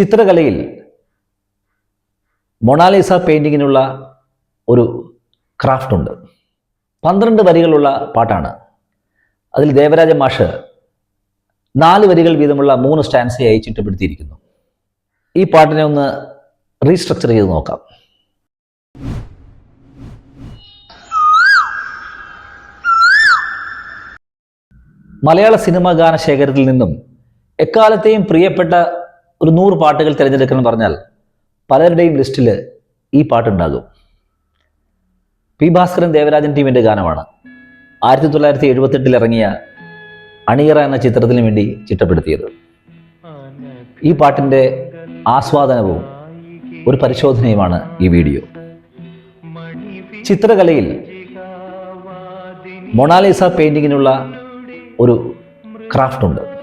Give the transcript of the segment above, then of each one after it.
ചിത്രകലയിൽ Mona Lisa പെയിന്റിങ്ങിനുള്ള ഒരു craft ഉണ്ട്. പന്ത്രണ്ട് വരികളുള്ള പാട്ടാണ്. അതിൽ ദേവരാജ മാഷ് നാല് വരികൾ വീതമുള്ള മൂന്ന് സ്റ്റാൻസയായി ചിട്ടപ്പെടുത്തിയിരിക്കുന്നു ഈ പാട്ടിനെ ഒന്ന് റീസ്ട്രക്ചർ ചെയ്ത് നോക്കാം. മലയാള സിനിമാ ഗാന ശേഖരത്തിൽ നിന്നും എക്കാലത്തെയും പ്രിയപ്പെട്ട ഒരു നൂറ് പാട്ടുകൾ തിരഞ്ഞെടുക്കണം പറഞ്ഞാൽ പലരുടെയും ലിസ്റ്റിൽ ഈ പാട്ടുണ്ടാകും. പി ഭാസ്കരൻ ദേവരാജൻ ടീമിന്റെ ഗാനമാണ്. ആയിരത്തി തൊള്ളായിരത്തി എഴുപത്തെട്ടിൽ ഇറങ്ങിയ അണിയറ എന്ന ചിത്രത്തിന് വേണ്ടി ചിട്ടപ്പെടുത്തിയത്. ഈ പാട്ടിന്റെ ആസ്വാദനവും ഒരു പരിശോധനയുമാണ് ഈ വീഡിയോ. ചിത്രകലയിൽ മൊണാലിസ പെയിന്റിങ്ങിനുള്ള ഒരു ക്രാഫ്റ്റ് ഉണ്ട്.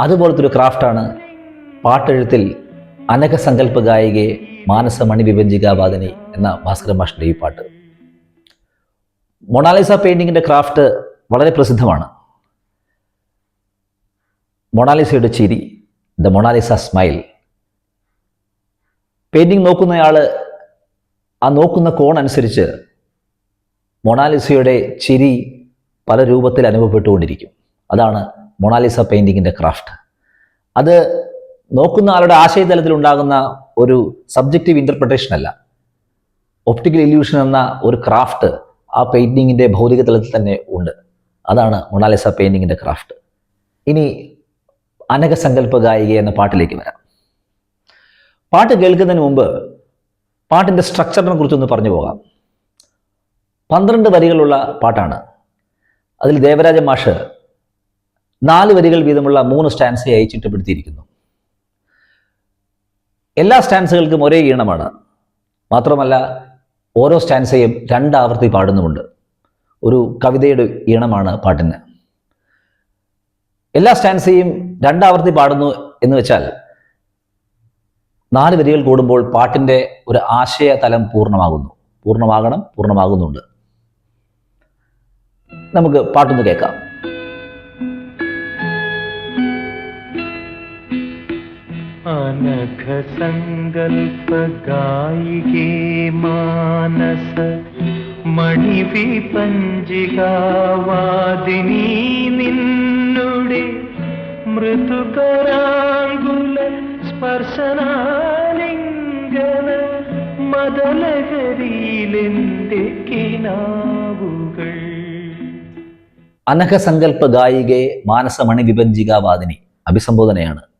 അതുപോലത്തെ ഒരു ക്രാഫ്റ്റാണ് പാട്ടെഴുത്തിൽ അനഘസങ്കല്പ ഗായികയെ മാനസമണി വിഭജികാവാദിനി എന്ന ഭാസ്കര മാഷിന്റെ ഈ പാട്ട്. മൊണാലിസ പെയിന്റിങ്ങിന്റെ ക്രാഫ്റ്റ് വളരെ പ്രസിദ്ധമാണ്. മൊണാലിസയുടെ ചിരി the Mona Lisa smile. Painting നോക്കുന്നയാൾ ആ നോക്കുന്ന കോൺ അനുസരിച്ച് മൊണാലിസയുടെ ചിരി പല രൂപത്തിൽ അനുഭവപ്പെട്ടുകൊണ്ടിരിക്കും. അതാണ് മൊണാലിസ പെയിന്റിങ്ങിന്റെ ക്രാഫ്റ്റ്. അത് നോക്കുന്ന ആളുടെ ആശയതലത്തിൽ ഉണ്ടാകുന്ന ഒരു സബ്ജക്റ്റീവ് ഇന്റർപ്രിട്ടേഷൻ അല്ല. ഒപ്റ്റിക്കൽ ഇല്യൂഷൻ എന്ന ഒരു ക്രാഫ്റ്റ് ആ പെയിന്റിങ്ങിന്റെ ഭൗതിക തലത്തിൽ തന്നെ ഉണ്ട്. അതാണ് മൊണാലിസ പെയിന്റിങ്ങിന്റെ ക്രാഫ്റ്റ്. ഇനി അനകസങ്കല്പ ഗായിക എന്ന പാട്ടിലേക്ക് വരാം. പാട്ട് കേൾക്കുന്നതിന് മുമ്പ് പാട്ടിന്റെ സ്ട്രക്ചറിനെ കുറിച്ചൊന്ന് പറഞ്ഞു പോകാം. പന്ത്രണ്ട് വരികളുള്ള പാട്ടാണ്. അതിൽ ദേവരാജ മാഷ് നാല് വരികൾ വീതമുള്ള മൂന്ന് സ്റ്റാൻസയായി ചിട്ടപ്പെടുത്തിയിരിക്കുന്നു എല്ലാ സ്റ്റാൻസുകൾക്കും ഒരേ ഈണമാണ്. മാത്രമല്ല ഓരോ സ്റ്റാൻസയും രണ്ടാവർത്തി പാടുന്നുമുണ്ട്. ഒരു കവിതയുടെ ഈണമാണ് പാട്ടിന്. എല്ലാ സ്റ്റാൻസയും രണ്ടാവർത്തി പാടുന്നു എന്ന് വെച്ചാൽ നാല് വരികൾ കൂടുമ്പോൾ പാട്ടിന്റെ ഒരു ആശയ തലം പൂർണമാകുന്നു. പൂർണമാകണം പൂർണമാകുന്നുണ്ട്. നമുക്ക് പാട്ടൊന്ന് കേൾക്കാം. അനഘസങ്കൽപ്പഗായികേ മാനസ. മണിവിപഞ്ചികാവാദിനി നിന്നുടെ മൃദുകരാങ്കുല സ്പർശനാലിംഗന മദലഹരിയിലെന്റെ കിനാവുകൾ. അനഘസങ്കല്പ ഗായികയെ മാനസമണി വിഭജികാവാദിനി അഭിസംബോധനയാണ്.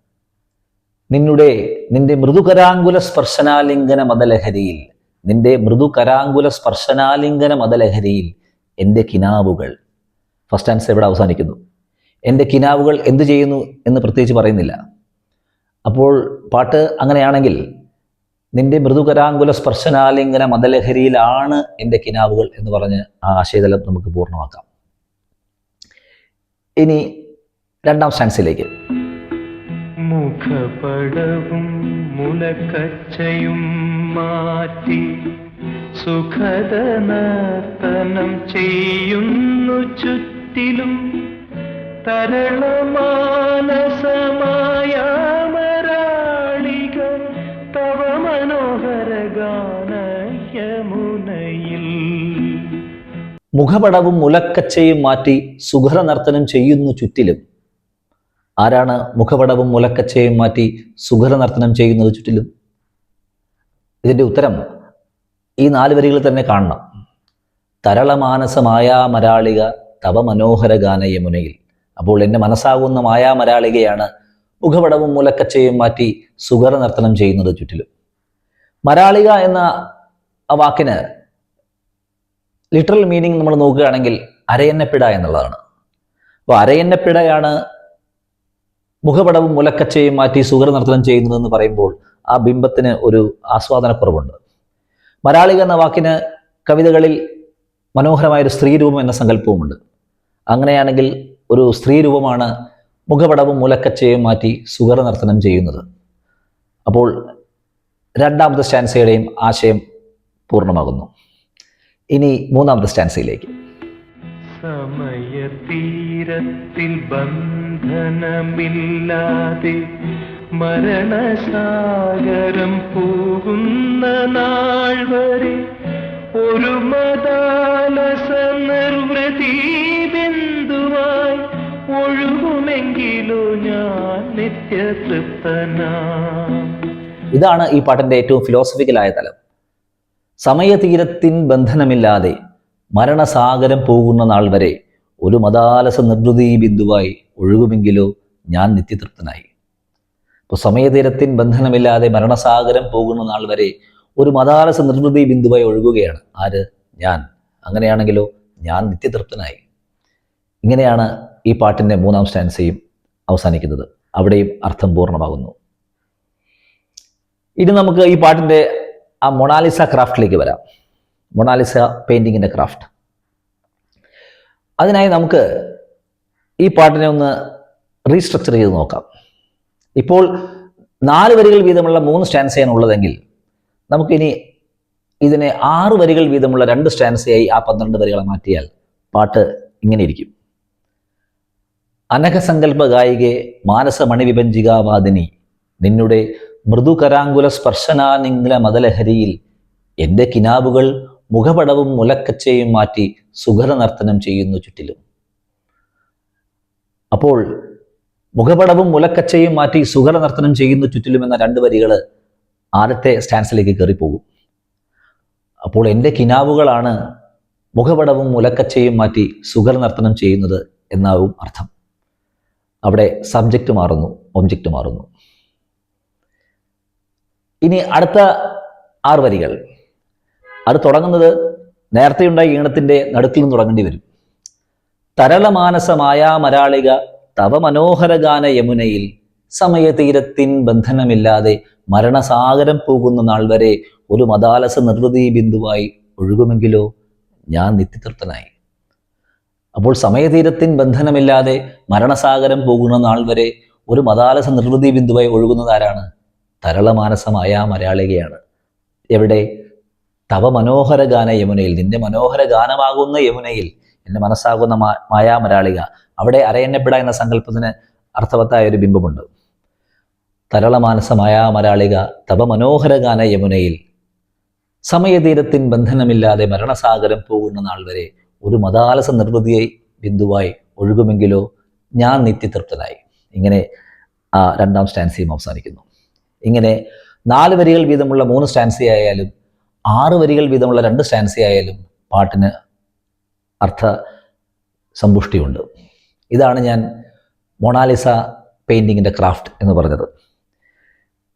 നിന്നുടെ നിന്റെ മൃദുകരാങ്കുല സ്പർശനാലിംഗന മതലഹരിയിൽ നിന്റെ മൃദുകരാങ്കുല സ്പർശനാലിംഗന മതലഹരിയിൽ എന്റെ കിനാവുകൾ. ഫസ്റ്റ് ആൻസർ ഇവിടെ അവസാനിക്കുന്നു. എന്റെ കിനാവുകൾ എന്തു ചെയ്യുന്നു എന്ന് പ്രത്യേകിച്ച് പറയുന്നില്ല. അപ്പോൾ പാട്ട് അങ്ങനെയാണെങ്കിൽ നിന്റെ മൃദുകരാങ്കുല സ്പർശനാലിംഗന മതലഹരിയിലാണ് എന്റെ കിനാവുകൾ എന്ന് പറഞ്ഞ് ആ ആശയതലം നമുക്ക് പൂർണമാക്കാം. ഇനി രണ്ടാം സ്റ്റാൻസിലേക്ക് മുഖപടവും മുലക്കച്ചയും മാറ്റി സുഖദ നർത്തനം ചെയ്യുന്നു ചുറ്റിലും തരളമാനസമായാമരാളികൾ തവ മനോഹര ഗാനയമുനയിൽ. മുഖപടവും മുലക്കച്ചയും മാറ്റി സുഖര നർത്തനം ചെയ്യുന്നു ചുറ്റിലും. ആരാണ് മുഖപടവും മുലക്കച്ചയും മാറ്റി സുഖര നർത്തനം ചെയ്യുന്നത് ചുറ്റിലും? ഇതിന്റെ ഉത്തരം ഈ നാല് വരികളിൽ തന്നെ കാണണം. തരളമാനസമായ മായാമരാളിക തവ മനോഹര ഗാന അപ്പോൾ എന്റെ മനസ്സാകുന്ന മായാമരാളികയാണ് മുഖപടവും മുലക്കച്ചയും മാറ്റി സുഖര നർത്തനം ചെയ്യുന്നത് ചുറ്റിലും. മരാളിക എന്ന ആ വാക്കിന് ലിറ്ററൽ മീനിങ് നമ്മൾ നോക്കുകയാണെങ്കിൽ അരയന്നപ്പിട എന്നുള്ളതാണ്. അപ്പോൾ അരയന്നപ്പിടയാണ് മുഖപടവും മുലക്കച്ചയും മാറ്റി സുഗർ നർത്തനം ചെയ്യുന്നതെന്ന് പറയുമ്പോൾ ആ ബിംബത്തിന് ഒരു ആസ്വാദനക്കുറവുണ്ട്. മലയാളിക എന്ന വാക്കിന് കവിതകളിൽ മനോഹരമായൊരു സ്ത്രീരൂപം എന്ന സങ്കല്പവുമുണ്ട്. അങ്ങനെയാണെങ്കിൽ ഒരു സ്ത്രീരൂപമാണ് മുഖപടവും മുലക്കച്ചയും മാറ്റി സുഗർ നർത്തനം ചെയ്യുന്നത്. അപ്പോൾ രണ്ടാമത്തെ സ്റ്റാൻസയുടെയും ആശയം പൂർണമാകുന്നു. ഇനി മൂന്നാമത്തെ സ്റ്റാൻസയിലേക്ക്. സമയതീരത്തിൽ ബന്ധനമില്ലാതെ മരണസാഗരം പോകുന്ന നാൾ വരെ ഒരു മതാലസ നിർവൃതി ബിന്ദുവായി ഒഴുകുമെങ്കിലോ ഞാൻ നിത്യതൃപ്തന. ഇതാണ് ഈ പാട്ടിന്റെ ഏറ്റവും ഫിലോസഫിക്കലായ തലം. സമയതീരത്തിൻ ബന്ധനമില്ലാതെ മരണസാഗരം പോകുന്ന നാൾ വരെ ഒരു മതാലസ നിർവൃതി ബിന്ദുവായി ഒഴുകുമെങ്കിലോ ഞാൻ നിത്യതൃപ്തനായി. ഇപ്പോൾ സമയതീരത്തിൻ ബന്ധനമില്ലാതെ മരണസാഗരം പോകുന്ന നാൾ വരെ ഒരു മതാലസ നിർവൃതി ബിന്ദുവായി ഒഴുകുകയാണ്. ആര്? ഞാൻ. അങ്ങനെയാണെങ്കിലോ ഞാൻ നിത്യതൃപ്തനായി. ഇങ്ങനെയാണ് ഈ പാട്ടിന്റെ മൂന്നാം സ്റ്റാൻസയും അവസാനിക്കുന്നത്. അവിടെയും അർത്ഥം പൂർണമാകുന്നു. ഇനി നമുക്ക് ഈ പാട്ടിന്റെ ആ മൊണാലിസ ക്രാഫ്റ്റിലേക്ക് വരാം. മൊണാലിസ പെയിന്റിങ്ങിന്റെ ക്രാഫ്റ്റ്. അതിനായി നമുക്ക് ഈ പാട്ടിനെ ഒന്ന് റീസ്ട്രക്ചർ ചെയ്ത് നോക്കാം. ഇപ്പോൾ നാല് വരികൾ വീതമുള്ള മൂന്ന് സ്റ്റാൻസയാണ് ഉള്ളതെങ്കിൽ നമുക്കിനി ഇതിനെ ആറ് വരികൾ വീതമുള്ള രണ്ട് സ്റ്റാൻസയായി ആ പന്ത്രണ്ട് വരികളെ മാറ്റിയാൽ പാട്ട് ഇങ്ങനെ ഇരിക്കും. അനഘസങ്കല്പ ഗായികെ മാനസമണി വിഭഞ്ചികാവാദിനി നിന്നുടെ മൃദുകരാങ്കുല സ്പർശനാനിംഗ്ല മതലഹരിയിൽ എന്റെ കിനാബുകൾ മുഖപടവും മുലക്കച്ചയും മാറ്റി സുഖര നർത്തനം ചെയ്യുന്നു ചുറ്റിലും. അപ്പോൾ മുഖപടവും മുലക്കച്ചയും മാറ്റി സുഖര നർത്തനം ചെയ്യുന്നു ചുറ്റിലും എന്ന രണ്ട് വരികൾ ആദ്യത്തെ സ്റ്റാൻസിലേക്ക് കയറിപ്പോകും. അപ്പോൾ എന്റെ കിനാവുകളാണ് മുഖപടവും മുലക്കച്ചയും മാറ്റി സുഖര നർത്തനം ചെയ്യുന്നത് എന്നാവും അർത്ഥം. അവിടെ സബ്ജക്റ്റ് മാറുന്നു ഒബ്ജക്റ്റ് മാറുന്നു. ഇനി അടുത്ത ആറ് വരികൾ. അത് തുടങ്ങുന്നത് നേരത്തെയുണ്ടായ ഈണത്തിന്റെ നടുക്കിൽ നിന്ന് തുടങ്ങേണ്ടി വരും. തരളമാനസമായ മരാളിക തവ മനോഹരഗാന യമുനയിൽ സമയതീരത്തിൻ ബന്ധനമില്ലാതെ മരണസാഗരം പോകുന്ന നാൾ വരെ ഒരു മതാലസ നിർവൃതി ബിന്ദുവായി ഒഴുകുമെങ്കിലോ ഞാൻ നിത്യതൃപ്തനായി. അപ്പോൾ സമയതീരത്തിൻ ബന്ധനമില്ലാതെ മരണസാഗരം പോകുന്ന നാൾ വരെ ഒരു മതാലസ നിർവൃതി ബിന്ദുവായി ഒഴുകുന്നത് ആരാണ്? തരളമാനസമായ മലയാളികയാണ് എവിടെ? തവ മനോഹര ഗാന യമുനയിൽ നിന്റെ മനോഹര ഗാനമാകുന്ന യമുനയിൽ എന്റെ മനസ്സാകുന്ന മാ മായാ മലയാളിക അവിടെ അരയന്നപ്പെട എന്ന സങ്കല്പത്തിന് അർത്ഥവത്തായ ഒരു ബിംബമുണ്ട്. തരളമാനസമായ മലയാളിക തവ മനോഹര ഗാന യമുനയിൽ സമയതീരത്തിൻ ബന്ധനമില്ലാതെ മരണസാഗരം പോകുന്ന നാൾ വരെ ഒരു മതാലസ നിർവൃതിയെ ബിന്ദുവായി ഒഴുകുമെങ്കിലോ ഞാൻ നിത്യതൃപ്തനായി. ഇങ്ങനെ ആ രണ്ടാം സ്റ്റാൻസിയും അവസാനിക്കുന്നു. ഇങ്ങനെ നാല് വരികൾ വീതമുള്ള മൂന്ന് സ്റ്റാൻസി ആയാലും ആറ് വരികൾ വീതമുള്ള രണ്ട് സ്റ്റാൻസിയായാലും പാട്ടിന് അർത്ഥ സമ്പുഷ്ടിയുണ്ട്. ഇതാണ് ഞാൻ മൊണാലിസ പെയിന്റിങ്ങിന്റെ ക്രാഫ്റ്റ് എന്ന് പറഞ്ഞത്.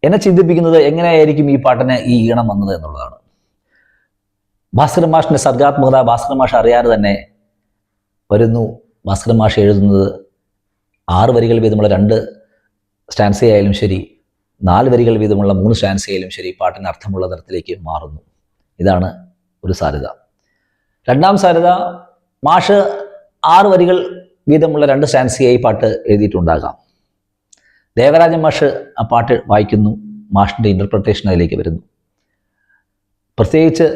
എന്നെ ചിന്തിപ്പിക്കുന്നത് എങ്ങനെയായിരിക്കും ഈ പാട്ടിന് ഈ ഈണം വന്നത് എന്നുള്ളതാണ്. ഭാസ്കരൻ മാഷിന്റെ സർഗാത്മകത ഭാസ്കരൻ മാഷ് അറിയാതെ തന്നെ വരുന്നു. ഭാസ്കരൻ മാഷ് എഴുതുന്നത് ആറ് വരികൾ വീതമുള്ള രണ്ട് സ്റ്റാൻസി ആയാലും ശരി നാല് വരികൾ വീതമുള്ള മൂന്ന് സ്റ്റാൻസി ആയാലും ശരി പാട്ടിന് അർത്ഥമുള്ള തരത്തിലേക്ക് മാറുന്നു. ഇതാണ് ഒരു സാധ്യത. രണ്ടാം സാധ്യത മാഷ് ആറ് വരികൾ വീതമുള്ള രണ്ട് സ്റ്റാൻസിയായി പാട്ട് എഴുതിയിട്ടുണ്ടാകാം. ദേവരാജൻ മാഷ് ആ പാട്ട് വായിക്കുന്നു മാഷിന്റെ ഇന്റർപ്രിട്ടേഷൻ അതിലേക്ക് വരുന്നു. പ്രത്യേകിച്ച്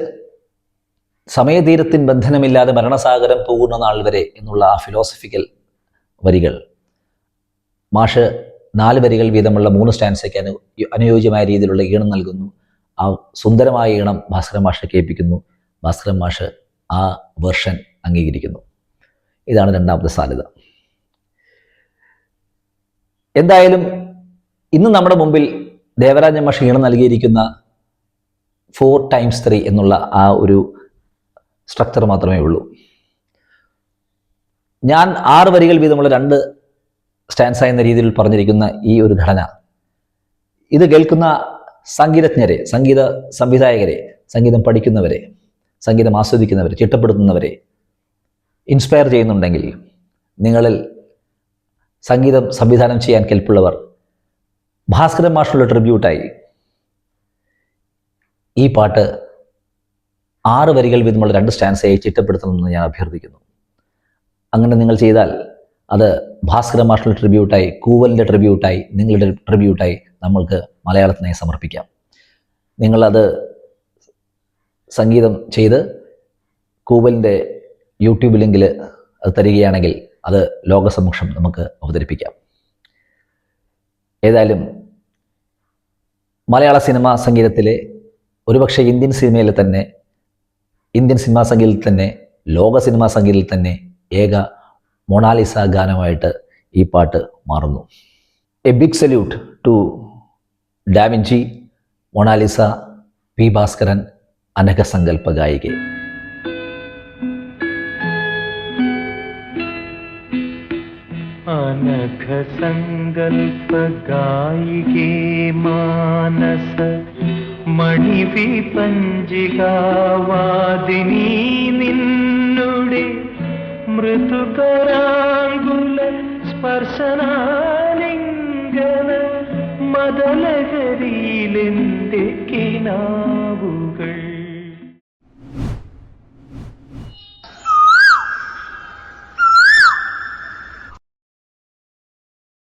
സമയതീരത്തിൻ ബന്ധനമില്ലാതെ മരണസാഗരം പോകുന്ന നാൾ വരെ എന്നുള്ള ആ ഫിലോസഫിക്കൽ വരികൾ മാഷ് നാല് വരികൾ വീതമുള്ള മൂന്ന് സ്റ്റാൻസയ്ക്ക് അനു അനുയോജ്യമായ രീതിയിലുള്ള ഈണം നൽകുന്നു. ആ സുന്ദരമായ ഈണം ഭാസ്കരൻ മാഷെ കേൾപ്പിക്കുന്നു. ഭാസ്കരൻ മാഷ് ആ വെർഷൻ അംഗീകരിക്കുന്നു. ഇതാണ് രണ്ടാമത്തെ സാധ്യത. എന്തായാലും ഇന്ന് നമ്മുടെ മുമ്പിൽ ദേവരാജൻ മാഷ് ഈണം നൽകിയിരിക്കുന്ന ഫോർ ടൈംസ് ത്രീ എന്നുള്ള ആ ഒരു സ്ട്രക്ചർ മാത്രമേ ഉള്ളൂ. ഞാൻ ആറ് വരികൾ വീതമുള്ള രണ്ട് സ്റ്റാൻസ് എന്ന രീതിയിൽ പറഞ്ഞിരിക്കുന്ന ഈ ഒരു ഘടന ഇത് കേൾക്കുന്ന സംഗീതജ്ഞരെ സംഗീത സംവിധായകരെ സംഗീതം പഠിക്കുന്നവരെ സംഗീതം ആസ്വദിക്കുന്നവരെ ചിട്ടപ്പെടുത്തുന്നവരെ ഇൻസ്പയർ ചെയ്യുന്നുണ്ടെങ്കിൽ നിങ്ങളിൽ സംഗീതം സംവിധാനം ചെയ്യാൻ കെൽപ്പുള്ളവർ ഭാസ്കരൻ മാഷുള്ള ട്രിബ്യൂട്ടായി ഈ പാട്ട് ആറ് വരികൾ വീതമുള്ള രണ്ട് സ്റ്റാൻസയെ ചിട്ടപ്പെടുത്തണമെന്ന് ഞാൻ അഭ്യർത്ഥിക്കുന്നു. അങ്ങനെ നിങ്ങൾ ചെയ്താൽ അത് ഭാസ്കര മാഷുള്ള ട്രിബ്യൂട്ടായി കൂവലിന്റെ ട്രിബ്യൂട്ടായി നിങ്ങളുടെ ട്രിബ്യൂട്ടായി നമ്മൾക്ക് മലയാളത്തിനായി സമർപ്പിക്കാം. നിങ്ങളത് സംഗീതം ചെയ്ത് കൂവലിന്റെ യൂട്യൂബ് ലിങ്കിൽ അത് തരികയാണെങ്കിൽ അത് ലോകസമക്ഷം നമുക്ക് അവതരിപ്പിക്കാം. ഏതായാലും മലയാള സിനിമാ സംഗീതത്തിലെ ഒരുപക്ഷെ ഇന്ത്യൻ സിനിമയിലെ തന്നെ ഇന്ത്യൻ സിനിമാ സംഗീതത്തിൽ തന്നെ ലോക സിനിമാ സംഗീതത്തിൽ തന്നെ ഏക മൊണാലിസ ഗാനമായിട്ട് ഈ പാട്ട് മാറുന്നു. A big salute to Da Vinci Mona Lisa P Bhaskaran അനഘസങ്കല്പ ഗായികെ. അനഘ സങ്കൽപ്പ ഗായികേ മാനസ മണിവിപഞ്ചികാവാദിനി നിന്നുടെ മൃദുകരാങ്കുല സ്പർശനാലിംഗന వదలగరిలెందెక్కినావు